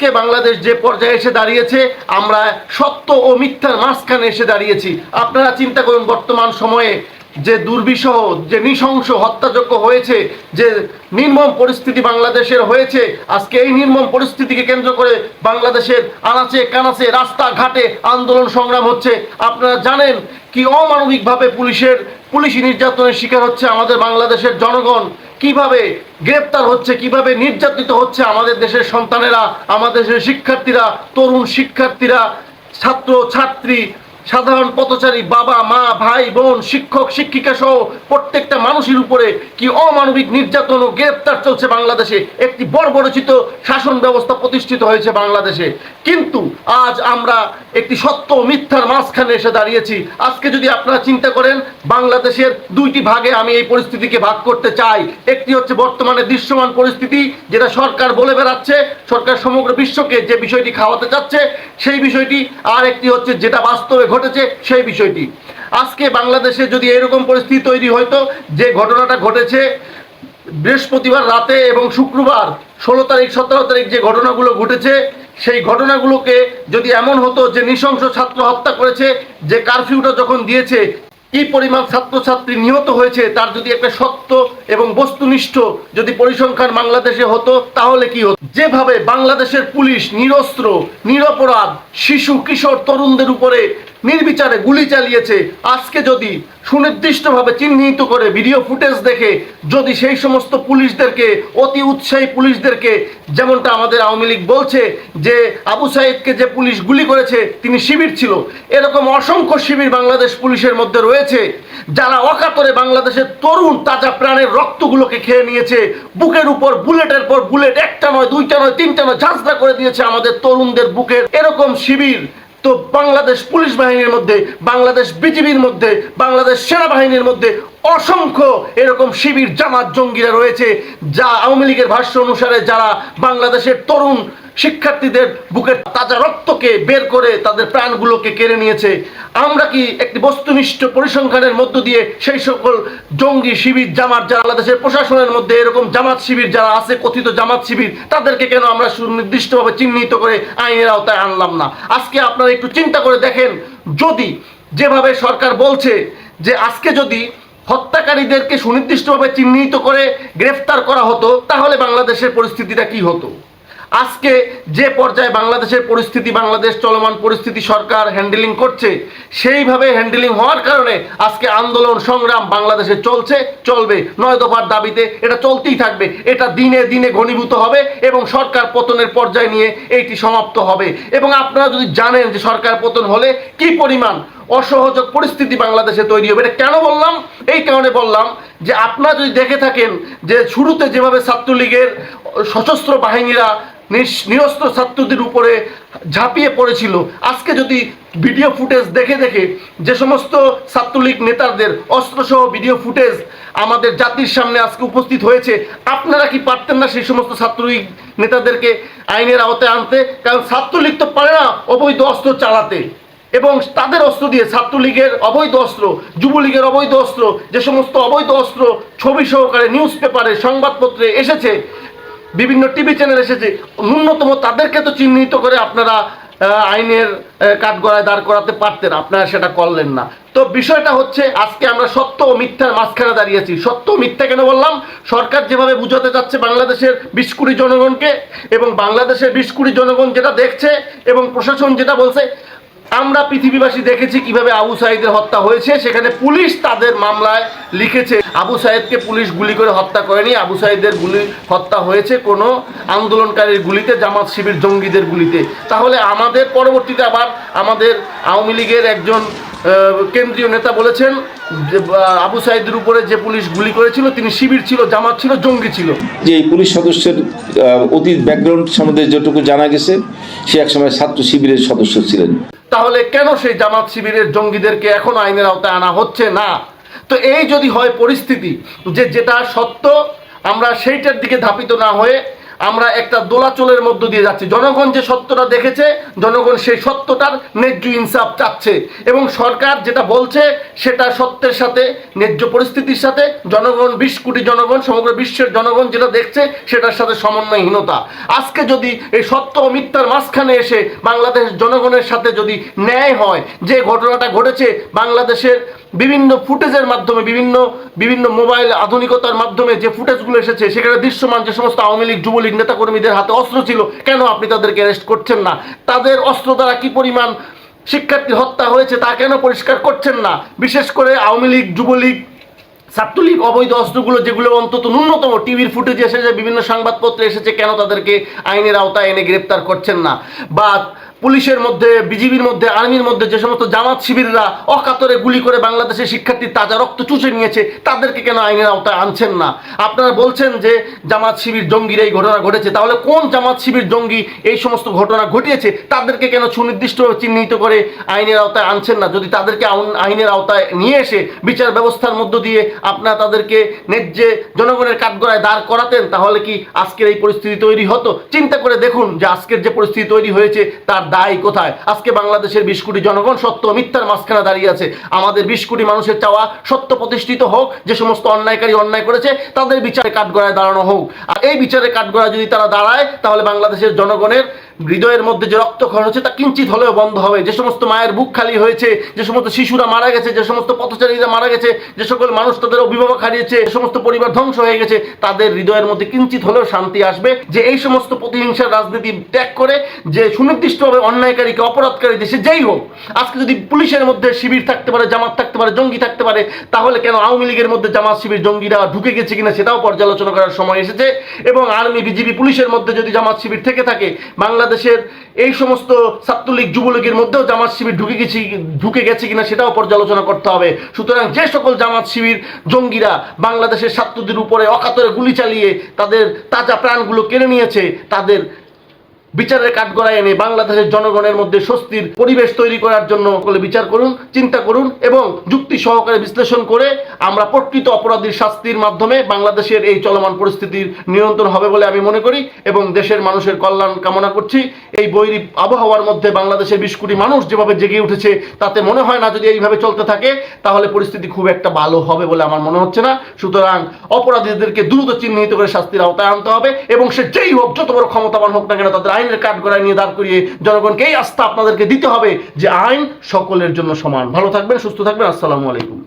আজকে বাংলাদেশ যে পর্যায়ে এসে দাঁড়িয়েছে, আমরা সত্য ও মিথ্যার মাঝখানে এসে দাঁড়িয়েছি। আপনারা চিন্তা করুন, বর্তমান সময়ে যে দুর্বিষহ, যে নৃশংস হত্যাযোগ্য হয়েছে, যে নির্মম পরিস্থিতি বাংলাদেশের হয়েছে, আজকে এই নির্মম পরিস্থিতিকে কেন্দ্র করে বাংলাদেশের আনাচে কানাচে রাস্তাঘাটে আন্দোলন সংগ্রাম হচ্ছে। আপনারা জানেন কি অমানবিকভাবে পুলিশের, পুলিশি নির্যাতনের শিকার হচ্ছে আমাদের বাংলাদেশের জনগণ। কীভাবে গ্রেপ্তার হচ্ছে, কীভাবে নির্যাতিত হচ্ছে আমাদের দেশের সন্তানেরা, আমাদের দেশের শিক্ষার্থীরা, তরুণ শিক্ষার্থীরা, ছাত্র, ছাত্রী সাধারণ পথচারী বাবা, মা, ভাই, বোন, শিক্ষক, শিক্ষিকা সহ প্রত্যেকটা মানুষের উপরে কি অমানবিক নির্যাতন ও গ্রেপ্তার চলছে বাংলাদেশে? একটি বর্বরচিত শাসন ব্যবস্থা প্রতিষ্ঠিত হয়েছে বাংলাদেশে। কিন্তু আজ আমরা একটি সত্য মিথ্যার মাঝখানে এসে দাঁড়িয়েছি। আজকে যদি আপনারা চিন্তা করেন, বাংলাদেশের দুইটি ভাগে আমি এই পরিস্থিতিকে ভাগ করতে চাই। একটি হচ্ছে বর্তমানে দৃশ্যমান পরিস্থিতি, যেটা সরকার বলে বেড়াচ্ছে, সরকার সমগ্র বিশ্বকে যে বিষয়টি খাওয়াতে চাচ্ছে, সেই বিষয়টি, আর একটি হচ্ছে যেটা বাস্তবে ঘটেছে সেই বিষয়টি। আজকে বাংলাদেশে যদি এরকম পরিস্থিতি তৈরি হয়তো, যে ঘটনাটা ঘটেছে বৃহস্পতিবার রাতে এবং শুক্রবার, ষোলো তারিখ, সতেরো তারিখ যে ঘটনাগুলো ঘটেছে, সেই ঘটনাগুলোকে যদি এমন হতো যে নৃশংস ছাত্র হত্যা করেছে, যে কারফিউটা যখন দিয়েছে, কি পরিমাণ ছাত্রছাত্রী নিহত হয়েছে, তার যদি একটা সত্য এবং বস্তুনিষ্ঠ যদি পরিসংখ্যান বাংলাদেশে হতো, তাহলে কি হতো? যেভাবে বাংলাদেশের পুলিশ নিরস্ত্র, নিরপরাধ, শিশু, কিশোর, তরুণদের উপরে নির্বিচারে গুলি চালিয়েছে। আজকে যদি সুনির্দিষ্টভাবে চিহ্নিত করে ভিডিও ফুটেজ দেখে যদি সেই সমস্ত পুলিশদেরকে, অতি উৎসাহী পুলিশদেরকে, যেমনটা আমাদের আওয়ামী লীগ বলছে যে আবু সাইদকে যে পুলিশ গুলি করেছে, তিনি শিবির ছিল। এরকম অসংখ্য শিবির বাংলাদেশ পুলিশের মধ্যে রয়েছে, যারা অকাতরে বাংলাদেশের তরুণ তাজা প্রাণের রক্তগুলোকে খেয়ে নিয়েছে, বুকের উপর বুলেটের পর বুলেট, একটা নয়, দুইটা নয়, তিনটা নয়, ঝাঁঝরা করে দিয়েছে আমাদের তরুণদের বুকের। এরকম শিবির তো বাংলাদেশ পুলিশ বাহিনীর মধ্যে, বাংলাদেশ বিজিবির মধ্যে, বাংলাদেশ সেনাবাহিনীর মধ্যে অসংখ্য এরকম শিবির, জামাত, জঙ্গিরা রয়েছে, যা আওয়ামী লীগের ভাষ্য অনুসারে যারা বাংলাদেশের তরুণ শিক্ষার্থীদের বুকের তাজা রক্তকে বের করে তাদের প্রাণগুলোকে কেড়ে নিয়েছে। আমরা কি একটি বস্তুনিষ্ঠ পরিসংখ্যানের মধ্য দিয়ে সেই সকল জঙ্গি শিবির, জামাত যারা বাংলাদেশের প্রশাসনের মধ্যে এরকম জামাত শিবির যারা আছে, কথিত জামাত শিবির, তাদেরকে কেন আমরা সুনির্দিষ্টভাবে চিহ্নিত করে আইনের আওতায় আনলাম না? আজকে আপনারা একটু চিন্তা করে দেখেন, যদি যেভাবে সরকার বলছে যে আজকে যদি হত্যাকারীদেরকে সুনির্দিষ্টভাবে চিহ্নিত করে গ্রেফতার করা হতো, তাহলে বাংলাদেশের পরিস্থিতিটা কি হতো? আজকে যে পর্যায়ে বাংলাদেশের পরিস্থিতি, বাংলাদেশ চলমান পরিস্থিতি সরকার হ্যান্ডেলিং করছে, সেইভাবে হ্যান্ডেলিং হওয়ার কারণে আজকে আন্দোলন সংগ্রাম বাংলাদেশে চলছে, চলবে। নয় দফার দাবিতে এটা চলতেই থাকবে। এটা দিনে দিনে ঘনীভূত হবে এবং সরকার পতনের পর্যায়ে নিয়ে এইটি সমাপ্ত হবে। এবং আপনারা যদি জানেন যে সরকার পতন হলে কি পরিমাণ অসহযোগ পরিস্থিতি বাংলাদেশে তৈরি হবে, এটা কেন বললাম? এই কারণে বললাম যে আপনারা যদি দেখে থাকেন যে শুরুতে যেভাবে ছাত্রলীগের সশস্ত্র বাহিনীরা নিরস্ত্র ছাত্রদের উপরে ঝাঁপিয়ে পড়েছিল। আজকে যদি ভিডিও ফুটেজ দেখে দেখে যে সমস্ত ছাত্রলীগ নেতাদের অস্ত্রসহ ভিডিও ফুটেজ আমাদের জাতির সামনে আজকে উপস্থিত হয়েছে, আপনারা কি পারতেন না সেই সমস্ত ছাত্রলীগ নেতাদেরকে আইনের আওতায় আনতে? কারণ ছাত্রলীগ তো পারে না অবৈধ অস্ত্র চালাতে। এবং তাদের অস্ত্র দিয়ে ছাত্রলীগের অবৈধ অস্ত্র, যুবলীগের অবৈধ অস্ত্র, যে সমস্ত অবৈধ অস্ত্র ছবি সহকারে নিউজ পেপারে সংবাদপত্রে এসেছে বিভিন্ন টিভি চ্যানেল এসেছে। ন্যূনতম তাদেরকে তো চিহ্নিত করে আপনারা আইনের কাঠগড়ায় দাঁড় করাতে পারতেন। আপনারা সেটা করলেন না। তো বিষয়টা হচ্ছে, আজকে আমরা সত্য ও মিথ্যার মাঝখানে দাঁড়িয়েছি। সত্য মিথ্যা কেন বললাম? সরকার যেভাবে বুঝাতে যাচ্ছে বাংলাদেশের বিশ কোটি জনগণকে এবং বাংলাদেশের বিশ কোটি জনগণ যেটা দেখছে এবং প্রশাসন যেটা বলছে আমরা পৃথিবীবাসী দেখেছি কীভাবে আবু সাইদের হত্যা হয়েছে, সেখানে পুলিশ তাদের মামলায় লিখেছে। আবু সাইদকে পুলিশ গুলি করে হত্যা করেনি। আবু সাইদের গুলি হত্যা হয়েছে কোনো আন্দোলনকারীর গুলিতে, জামাত শিবির জঙ্গিদের গুলিতে। তাহলে আমাদের পরবর্তীতে আবার আমাদের আওয়ামী লীগের একজন কেন্দ্রীয় নেতা বলেছেন আবু সাইদের উপরে যে পুলিশ গুলি করেছিল তিনি শিবির ছিল জামাত ছিল জঙ্গি ছিল। যে এই পুলিশ সদস্যের অতীত ব্যাকগ্রাউন্ড সম্বন্ধে যেটুকু জানা গেছে সে একসময় ছাত্র শিবিরের সদস্য ছিলেন। তাহলে কেন সেই জামাত শিবিরের জঙ্গিদেরকে এখন আইনের আওতায় আনা হচ্ছে না? তো এই যদি হয় পরিস্থিতি যে যেটা সত্য আমরা সেইটার দিকে ধাপিত না হয়ে আমরা একটা দোলাচলের মধ্য দিয়ে যাচ্ছি। জনগণ যে সত্যটা দেখেছে, জনগণ সেই সত্যটার ন্যায্য ইনসাফ চাচ্ছে। এবং সরকার যেটা বলছে, সেটা সত্যের সাথে, ন্যায্য পরিস্থিতির সাথে, জনগণ, বিশ কোটি জনগণ, সমগ্র বিশ্বের জনগণ যেটা দেখছে, সেটার সাথে সমন্বয়হীনতা। আজকে যদি এই সত্য ও মিথ্যার মাঝখানে এসে বাংলাদেশ জনগণের সাথে যদি ন্যায় হয়, যে ঘটনাটা ঘটেছে, বাংলাদেশের বিভিন্ন ফুটেজের মাধ্যমে, বিভিন্ন বিভিন্ন মোবাইল আধুনিকতার মাধ্যমে যে ফুটেজগুলো এসেছে, সেখানে দৃশ্যমান যে সমস্ত আওয়ামী লীগ, যুবলীগ নেতাকর্মীদের হাতে অস্ত্র ছিল, কেন আপনি তাদেরকে অ্যারেস্ট করছেন না? তাদের অস্ত্র দ্বারা কি পরিমাণ শিক্ষার্থী হত্যা হয়েছে, তা কেন পরিষ্কার করছেন না? বিশেষ করে আওয়ামী লীগ, যুবলীগ, ছাত্রলীগ অবৈধ অস্ত্রগুলো যেগুলো অন্তত ন্যূনতম টিভির ফুটেজ এসেছে, বিভিন্ন সংবাদপত্রে এসেছে, কেন তাদেরকে আইনের আওতায় এনে গ্রেপ্তার করছেন না? বা পুলিশের মধ্যে, বিজিবির মধ্যে, আর্মির মধ্যে যে সমস্ত জামাত শিবিররা অকাতরে গুলি করে বাংলাদেশের শিক্ষার্থীর তাজা রক্ত চুষে নিয়েছে, তাদেরকে কেন আইনের আওতায় আনছেন না? আপনারা বলছেন যে জামাত শিবির জঙ্গির এই ঘটনা ঘটেছে, তাহলে কোন জামাত শিবির জঙ্গি এই সমস্ত ঘটনা ঘটিয়েছে? তাদেরকে কেন সুনির্দিষ্টভাবে চিহ্নিত করে আইনের আওতায় আনছেন না? যদি তাদেরকে আইনের আওতায় নিয়ে এসে বিচার ব্যবস্থার মধ্য দিয়ে আপনারা তাদেরকে ন্যায্যে জনগণের কাঠগড়ায় দাঁড় করাতেন, তাহলে কি আজকের এই পরিস্থিতি তৈরি হতো? চিন্তা করে দেখুন যে আজকের যে পরিস্থিতি তৈরি হয়েছে, তার দায় কোথায়? আজকে বাংলাদেশের বিশ কোটি জনগণ সত্য মিথ্যার মাঝখানে দাঁড়িয়ে আছে। আমাদের বিশ কোটি মানুষের চাওয়া সত্য প্রতিষ্ঠিত হোক, যে সমস্ত অন্যায়কারী অন্যায় করেছে, তাদের বিচারে কাঠগড়ায় দাঁড়ানো হোক। আর এই বিচারে কাঠগড়ায় যদি তারা দাঁড়ায়, তাহলে বাংলাদেশের জনগণের হৃদয়ের মধ্যে যে রক্তক্ষরণ হচ্ছে তা কিঞ্চিত হলেও বন্ধ হবে। যে সমস্ত মায়ের বুক খালি হয়েছে, যে সমস্ত শিশুরা মারা গেছে, যে সমস্ত পথচারীরা মারা গেছে, যে সকল মানুষ তাদের অভিভাবক হারিয়েছে, যে সমস্ত পরিবার ধ্বংস হয়ে গেছে, তাদের হৃদয়ের মধ্যে কিঞ্চিত হলেও শান্তি আসবে যে এই সমস্ত প্রতিহিংসার রাজনীতি ত্যাগ করে, যে সুনির্দিষ্টভাবে অন্যায়কারীকে, অপরাধকারী দেশে যেই হোক, আজকে যদি পুলিশের মধ্যে শিবির থাকতে পারে, জামাত থাকতে পারে, জঙ্গি থাকতে পারে, তাহলে কেন আওয়ামী লীগের মধ্যে জামাত শিবির জঙ্গিরা ঢুকে গেছে কিনা সেটাও পর্যালোচনা করার সময় এসেছে। এবং আর্মি, বিজিবি, পুলিশের মধ্যে যদি জামাত শিবির থেকে থাকে বাংলাদেশের এই সমস্ত ছাত্রলীগ, যুবলীগের মধ্যেও জামাত শিবির ঢুকে গেছি, ঢুকে গেছে কিনা সেটাও পর্যালোচনা করতে হবে। সুতরাং যে সকল জামাত শিবির জঙ্গিরা বাংলাদেশের ছাত্রদের উপরে অকাতরে গুলি চালিয়ে তাদের তাজা প্রাণগুলো কেড়ে নিয়েছে, তাদের বিচারের কাঠগড়ায় এনে বাংলাদেশের জনগণের মধ্যে স্বস্তির পরিবেশ তৈরি করার জন্য বিচার করুন, চিন্তা করুন এবং যুক্তি সহকারে বিশ্লেষণ করে আমরা প্রকৃত অপরাধীর শাস্তির মাধ্যমে বাংলাদেশের এই চলমান পরিস্থিতির নিয়ন্ত্রণ হবে বলে আমি মনে করি এবং দেশের মানুষের কল্যাণ কামনা করছি। এই বৈরী আবহাওয়ার মধ্যে বাংলাদেশের বিশ কোটি মানুষ যেভাবে জেগে উঠেছে, তাতে মনে হয় না যদি এইভাবে চলতে থাকে, তাহলে পরিস্থিতি খুব একটা ভালো হবে বলে আমার মনে হচ্ছে না। সুতরাং অপরাধীদেরকে দ্রুত চিহ্নিত করে শাস্তির আওতায় আনতে হবে এবং সে যেই হোক, যত বড় ক্ষমতাবান হোক না কেন, তাদের আইনের কাঠগড়ায় নিয়ে দাঁড় করিয়ে জনগণকে এই আস্থা আপনাদেরকে দিতে হবে যে আইন সকলের জন্য সমান। ভালো থাকবেন, সুস্থ থাকবেন, আসসালামু আলাইকুম।